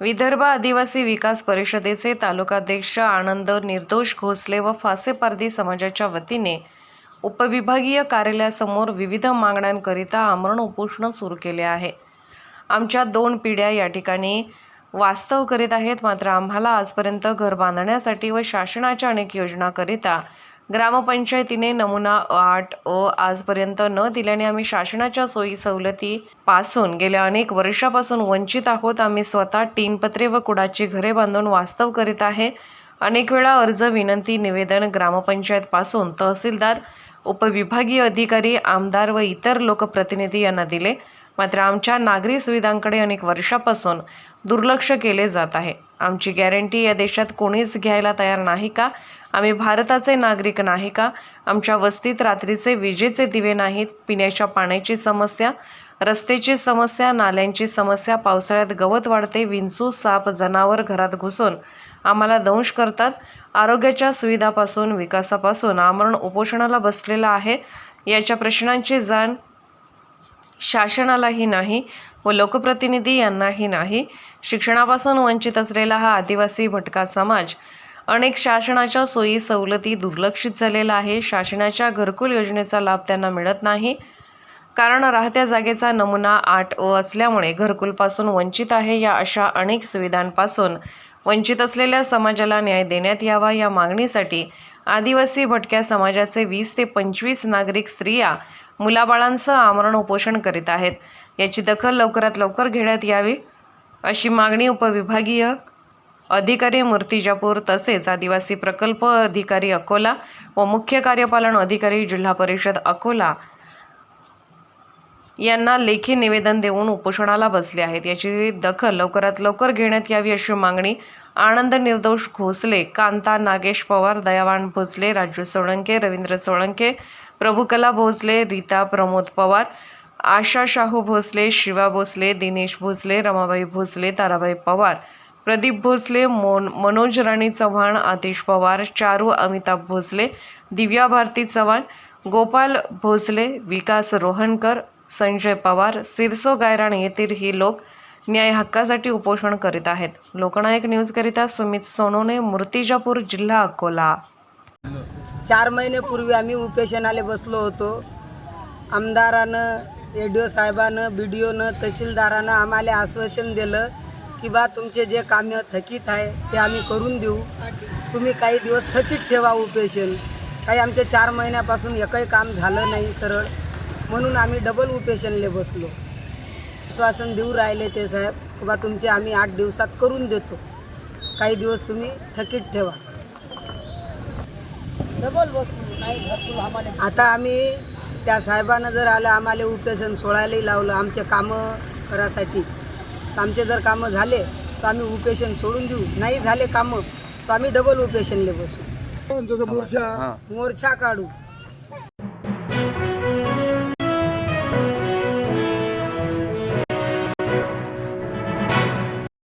विदर्भ आदिवासी विकास परिषदेचे तालुकाध्यक्ष आनंद निर्दोष घोसले व फासे पारधी समाजाच्या वतीने उपविभागीय कार्यालयासमोर विविध मागण्यांकरिता आमरण उपोषण सुरू केले आहे. आमच्या दोन पिढ्या या ठिकाणी वास्तव करीत आहेत मात्र आम्हाला आजपर्यंत घर बांधण्यासाठी व शासनाच्या अनेक योजनाकरिता ग्रामपंचायतीने नमुना आठ अ आजपर्यंत न दिल्याने आम्ही शासनाच्या सोयी सवलती पासून गेल्या अनेक वर्षापासून वंचित आहोत. आम्ही स्वतः टीनपत्रे व कुडाची घरे बांधून वास्तव करीत आहे. अनेक वेळा अर्ज विनंती निवेदन ग्रामपंचायतपासून तहसीलदार उपविभागीय अधिकारी आमदार व इतर लोकप्रतिनिधी यांना दिले. मात्र आमच्या नागरी सुविधांकडे अनेक वर्षापासून दुर्लक्ष केले जात आहे. आमची गॅरंटी या देशात कोणीच घ्यायला तयार नाही का? आम्ही भारताचे नागरिक नाही का? आमच्या वस्तीत रात्रीचे विजेचे दिवे नाहीत पिण्याच्या पाण्याची समस्या रस्त्याची समस्या नाल्यांची समस्या पावसाळ्यात गवत वाढते विंचू साप जनावर घरात घुसून आम्हाला दंश करतात. आरोग्याच्या सुविधापासून विकासापासून आमरण उपोषणाला बसलेला आहे. याच्या प्रश्नांची जाण शासनालाही नाही व लोकप्रतिनिधी यांनाही नाही. शिक्षणापासून वंचित असलेला हा आदिवासी भटका समाज अनेक शासनाच्या सोयी सवलती दुर्लक्षित झालेला आहे. शासनाच्या घरकुल योजनेचा लाभ त्यांना मिळत नाही. कारण राहत्या जागेचा नमुना आठ ओ असल्यामुळे घरकुलपासून वंचित आहे या अशा अनेक सुविधांपासून वंचित असलेल्या समाजाला न्याय देण्यात यावा या मागणीसाठी आदिवासी भटक्या समाजाचे वीस ते पंचवीस नागरिक स्त्रिया मुलाबाळांसह आमरण उपोषण करीत आहेत. याची दखल लवकरात लवकर घेण्यात यावी अशी मागणी उपविभागीय अधिकारी मूर्तिजापूर तसेच आदिवासी प्रकल्प अधिकारी अकोला व मुख्य कार्यपालन अधिकारी जिल्हा परिषद अकोला यांना लेखी निवेदन देऊन उपोषणाला बसले आहेत. याची दखल लवकरात लवकर घेण्यात यावी अशी मागणी आनंद निर्दोष घोसले कांता नागेश पवार दयावान भोसले राजू सोळंके रवींद्र सोळंके प्रभुकला भोसले रीता प्रमोद पवार आशा शाहू भोसले शिवा भोसले दिनेश भोसले रमाबाई भोसले ताराबाई पवार प्रदीप भोसले मोन मनोज राणी चव्हाण आतिश पवार चारू अमिताभ भोसले दिव्या भारती चव्हाण गोपाल भोसले विकास रोहनकर संजय पवार सिरसो गायराण येथील ही लोक न्याय हक्कासाठी उपोषण करीत आहेत. लोकनायक न्यूजकरिता सुमित सोनोने मूर्तिजापूर जिल्हा अकोला. चार महिन्यापूर्वी आम्ही उपेशनाले बसलो होतो. आमदारानं A D O साहेबानं B D ओनं तहसीलदारानं आम्हाला आश्वासन दिलं की बा तुमचे जे कामे थकीत आहे ते आम्ही करून देऊ. तुम्ही काही दिवस थकीत ठेवा उपेशन काही आमचे चार महिन्यापासून एकही काम झालं नाही सरळ. म्हणून आम्ही डबल उपेशनले बसलो. आश्वासन देऊ राहिले ते साहेब की बा तुमचे आम्ही आठ दिवसात करून देतो. काही दिवस तुम्ही थकीत ठेवा. आता आम्ही त्या साहेबानं जर आलं आम्हाला उपेशन सोडायलाही लावलं आमचे कामं करासाठी तर आमचे जर कामं झाले तर आम्ही उपेशन सोडून देऊ. नाही झाले कामं तर आम्ही डबल उपेशनले बसू. मोर्चा काढू.